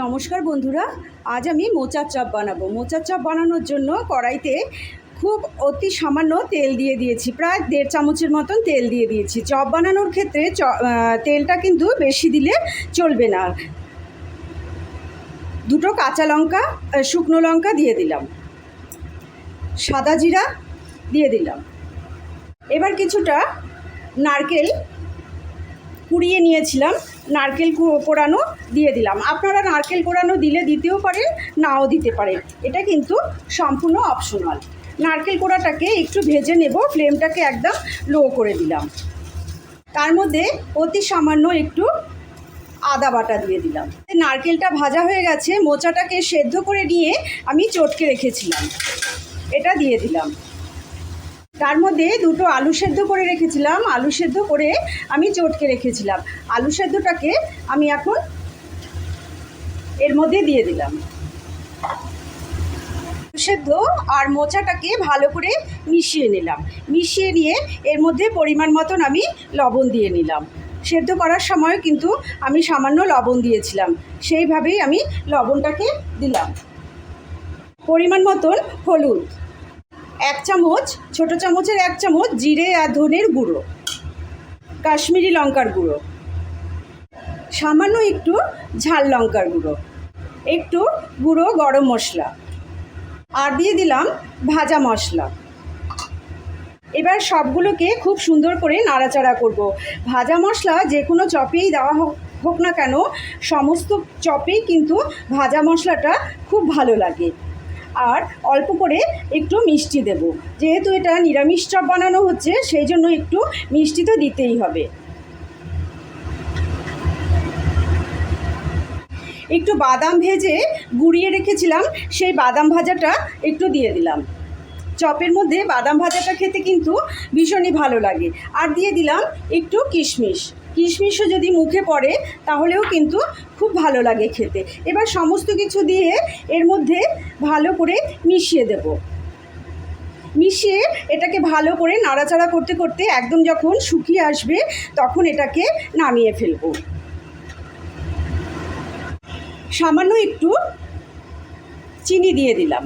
নমস্কার বন্ধুরা, আজ আমি মোচার চপ বানাবো। মোচার চপ বানানোর জন্য কড়াইতে খুব অতি সামান্য তেল দিয়ে দিয়েছি, প্রায় দেড় চামচের মতন তেল দিয়ে দিয়েছি। চপ বানানোর ক্ষেত্রে চ তেলটা কিন্তু বেশি দিলে চলবে না। দুটো কাঁচা লঙ্কা শুকনো লঙ্কা দিয়ে দিলাম। সাদা জিরা দিয়ে দিলাম। এবার কিছুটা নারকেল কুড়িয়ে নিয়েছিলাম, নারকেল কোড়ানো দিয়ে দিলাম। আপনারা নারকেল কোড়ানো দিলে দিতেও পারেন, নাও দিতে পারেন। এটা কিন্তু সম্পূর্ণ অপশনাল নারকেল কোড়াটাকে একটু ভেজে নেব, ফ্লেমটাকে একদম লো করে দিলাম। তার মধ্যে অতি সামান্য একটু আদা বাটা দিয়ে দিলাম। নারকেলটা ভাজা হয়ে গেছে, মোচাটাকে সেদ্ধ করে নিয়ে আমি চটকে রেখেছিলাম। এটা দিয়ে দিলাম। তার মধ্যে দুটো আলু সেদ্ধ করে রেখেছিলাম। আলু সেদ্ধ করে আমি চটকে রেখেছিলাম। আলু সেদ্ধটাকে আমি এখন এর মধ্যে দিয়ে দিলাম। সেদ্ধ আর মোচাটাকে ভালো করে মিশিয়ে নিলাম। মিশিয়ে নিয়ে এর মধ্যে পরিমাণ মতন আমি লবণ দিয়ে নিলাম। সেদ্ধ করার সময় কিন্তু আমি সামান্য লবণ দিয়েছিলাম। সেইভাবেই আমি লবণটাকে দিলাম। পরিমাণ মতন হলুদ। এক চামচ, ছোট চামচের এক চামচ জিরে আর ধনের গুঁড়ো, কাশ্মীরি লঙ্কার গুঁড়ো, সামান্য একটু ঝাল লঙ্কার গুঁড়ো, একটু গুঁড়ো গরম মশলা আর দিয়ে দিলাম ভাজা মশলা। এবার সবগুলোকে খুব সুন্দর করে নাড়াচাড়া করব। ভাজা মশলা যে কোনো চপেই দেওয়া হোক হোক না কেন, সমস্ত চপেই কিন্তু ভাজা মশলাটা খুব ভালো লাগে। আর অল্প করে একটু মিষ্টি দেব। যেহেতু এটা নিরামিষ চপ বানানো হচ্ছে, সেই জন্য একটু মিষ্টি তো দিতেই হবে। একটু বাদাম ভেজে গুঁড়িয়ে রেখেছিলাম, সেই বাদাম ভাজাটা একটু দিয়ে দিলাম। চপের মধ্যে বাদাম ভাজাটা খেতে কিন্তু ভীষণই ভালো লাগে। আর দিয়ে দিলাম একটু কিশমিশ। কিশমিশও যদি মুখে পড়ে, তাহলেও কিন্তু খুব ভালো লাগে খেতে। এবার সমস্ত কিছু দিয়ে এর মধ্যে ভালো করে মিশিয়ে দেব। মিশিয়ে এটাকে ভালো করে নাড়াচাড়া করতে করতে একদম যখন শুকিয়ে আসবে, তখন এটাকে নামিয়ে ফেলব। সামান্য একটু চিনি দিয়ে দিলাম।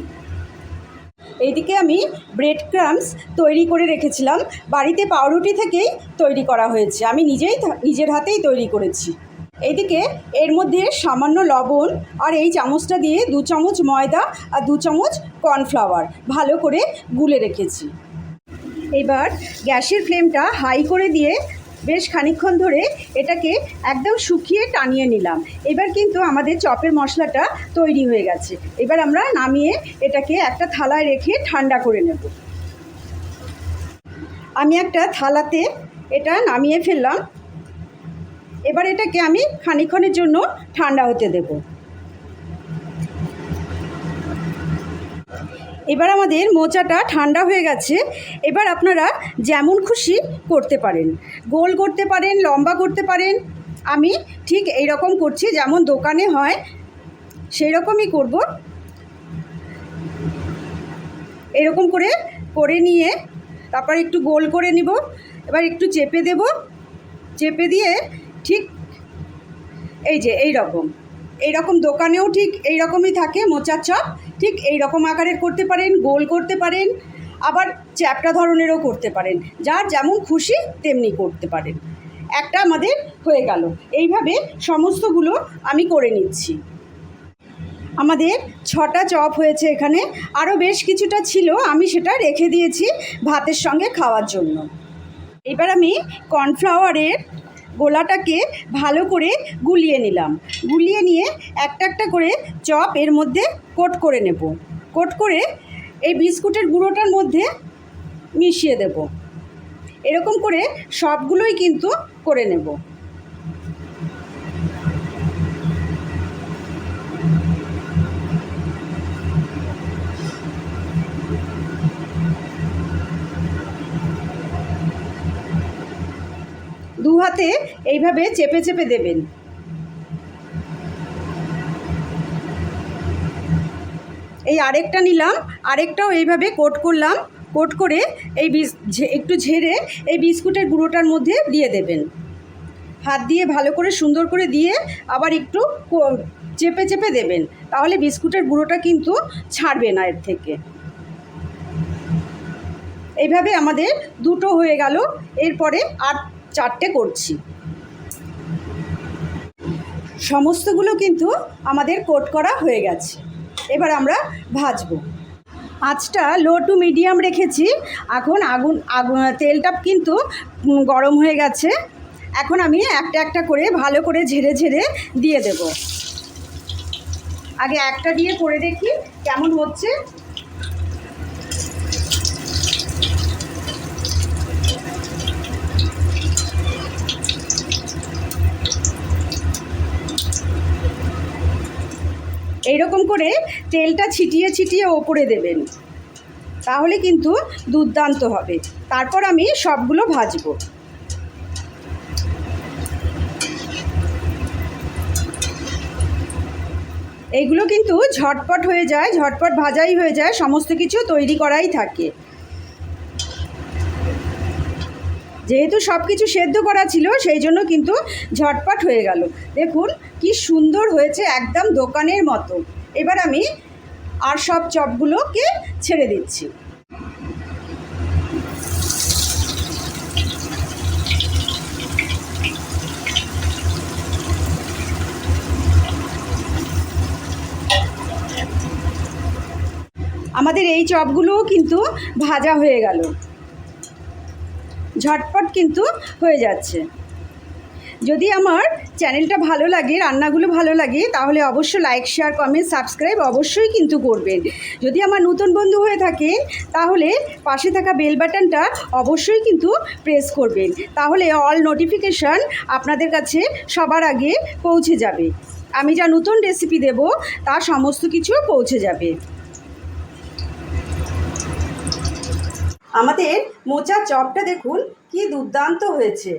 এইদিকে আমি ব্রেড ক্রামস তৈরি করে রেখেছিলাম। বাড়িতে পাউরুটি থেকেই তৈরি করা হয়েছে। আমি নিজেই নিজের হাতেই তৈরি করেছি। এইদিকে এর মধ্যে সামান্য লবণ আর এই চামচটা দিয়ে দু চামচ ময়দা আর দু চামচ কর্নফ্লাওয়ার ভালো করে গুলে রেখেছি। এবার গ্যাসের ফ্লেমটা হাই করে দিয়ে বেশ খানিকক্ষণ ধরে এটাকে একদম শুকিয়ে টানিয়ে নিলাম। এবার কিন্তু আমাদের চপের মশলাটা তৈরি হয়ে গেছে। এবার আমরা নামিয়ে এটাকে একটা থালায় রেখে ঠান্ডা করে নেব। আমি একটা থালাতে এটা নামিয়ে ফেললাম। এবার এটাকে আমি খানিকক্ষণের জন্য ঠান্ডা হতে দেবো। এবার আমাদের মোচাটা ঠান্ডা হয়ে গেছে। এবার আপনারা যেমন খুশি করতে পারেন। গোল করতে পারেন, লম্বা করতে পারেন। আমি ঠিক এই রকম করছি, যেমন দোকানে হয় সেই রকমই করব। এরকম করে করে নিয়ে তারপর একটু গোল করে নিব। এবার একটু চেপে দেব। চেপে দিয়ে ঠিক এই যে এই রকম এই রকম দোকানেও ঠিক এই রকমই থাকে, মোচার চপ, ঠিক এই রকম আকারের করতে পারেন, গোল করতে পারেন, আবার চ্যাপটা ধরনেরও করতে পারেন, যার যেমন খুশি তেমনি করতে পারেন। একটা আমাদের হয়ে গেল। এইভাবে সমস্তগুলো আমি করে নিচ্ছি। আমাদের ছটা চপ হয়েছে এখানে, আরও বেশ কিছুটা ছিল, আমি সেটা রেখে দিয়েছি ভাতের সঙ্গে খাওয়ার জন্য। এবার আমি কর্নফ্লাওয়ারের গোলাটাকে ভালো করে গুলিয়ে নিলাম। গুলিয়ে নিয়ে একটা একটা করে চপ এর মধ্যে কোট করে নেব। কোট করে এই বিস্কুটের গুঁড়োটার মধ্যে মিশিয়ে দেব। এরকম করে সবগুলোই কিন্তু করে নেব। হাতে এইভাবে চেপে চেপে দেবেন। এই আরেকটা নিলাম, আরেকটাও এইভাবে কোট করলাম, কোট করে এই বিস একটু ঝেড়ে এই বিস্কুটের গুঁড়োটার মধ্যে দিয়ে দেবেন। হাত দিয়ে ভালো করে সুন্দর করে দিয়ে আবার একটু চেপে চেপে দেবেন, তাহলে বিস্কুটের গুঁড়োটা কিন্তু ছাড়বে না এর থেকে। এইভাবে আমাদের দুটো হয়ে গেল, এরপরে আর চারটে করছি। সমস্তগুলো কিন্তু আমাদের কোট করা হয়ে গেছে। এবার আমরা ভাজবো। আঁচটা লো টু মিডিয়াম রেখেছি। এখন আগুন আগুন, তেলটা কিন্তু গরম হয়ে গেছে। এখন আমি একটা একটা করে ভালো করে ঝেড়ে ঝেড়ে দিয়ে দেব। আগে একটা দিয়ে করে দেখি কেমন হচ্ছে। এইরকম করে তেলটা ছিটিয়ে ছিটিয়ে ওপরে দেবেন। তাহলে কিন্তু দুর্দান্ত হবে। তারপর আমি সবগুলো ভাজবো। এইগুলো কিন্তু ঝটপট হয়ে যায়, ঝটপট ভাজাই হয়ে যায়, সমস্ত কিছু তৈরি করাই থাকে। যেহেতু সব কিছু সেদ্ধ করা ছিল, সেই জন্য কিন্তু ঝটপট হয়ে গেল। দেখুন, কি সুন্দর হয়েছে একদম দোকানের মতো। এবার আমি আর সব চপগুলোকে ছেড়ে দিচ্ছি। আমাদের এই চপগুলোও কিন্তু ভাজা হয়ে গেল। ঝটপট কিন্তু হয়ে যাচ্ছে। যদি আমার চ্যানেলটা ভালো লাগে, রান্নাগুলো ভালো লাগে, তাহলে অবশ্যই লাইক শেয়ার কমেন্ট সাবস্ক্রাইব অবশ্যই কিন্তু করবেন। যদি আমার নতুন বন্ধু হয়ে থাকে, তাহলে পাশে থাকা বেল বাটনটা অবশ্যই কিন্তু প্রেস করবেন। তাহলে অল নোটিফিকেশান আপনাদের কাছে সবার আগে পৌঁছে যাবে। আমি যা নতুন রেসিপি দেব, তা সমস্ত কিছু পৌঁছে যাবে। আমাদের মোচা চপটা দেখুন, কি দুর্দান্ত হয়েছে।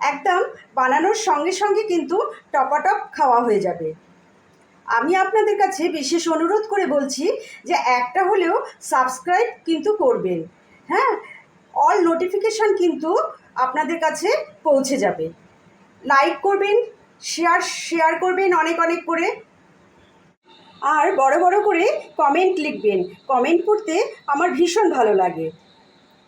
একদম বানানোর সঙ্গে সঙ্গে কিন্তু টপাটপ খাওয়া হয়ে যাবে। আমি আপনাদের কাছে বিশেষ অনুরোধ করে বলছি যে একটা হলেও সাবস্ক্রাইব কিন্তু করবেন। হ্যাঁ অল নোটিফিকেশান কিন্তু আপনাদের কাছে পৌঁছে যাবে। লাইক করবেন, শেয়ার শেয়ার করবেন অনেক অনেক করে। আর বড় বড় করে কমেন্ট লিখবেন। কমেন্ট করতে আমার ভীষণ ভালো লাগে।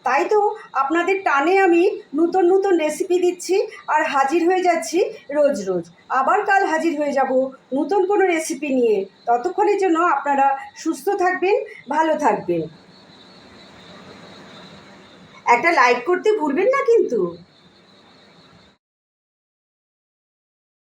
তাই তো আপনাদের টানে আমি নতুন নতুন রেসিপি দিচ্ছি আর হাজির হয়ে যাচ্ছি রোজ রোজ। আবার কাল হাজির হয়ে যাব নতুন কোনো রেসিপি নিয়ে। ততক্ষণের জন্য আপনারা সুস্থ থাকবেন, ভালো থাকবেন। একটা লাইক করতে ভুলবেন না কিন্তু।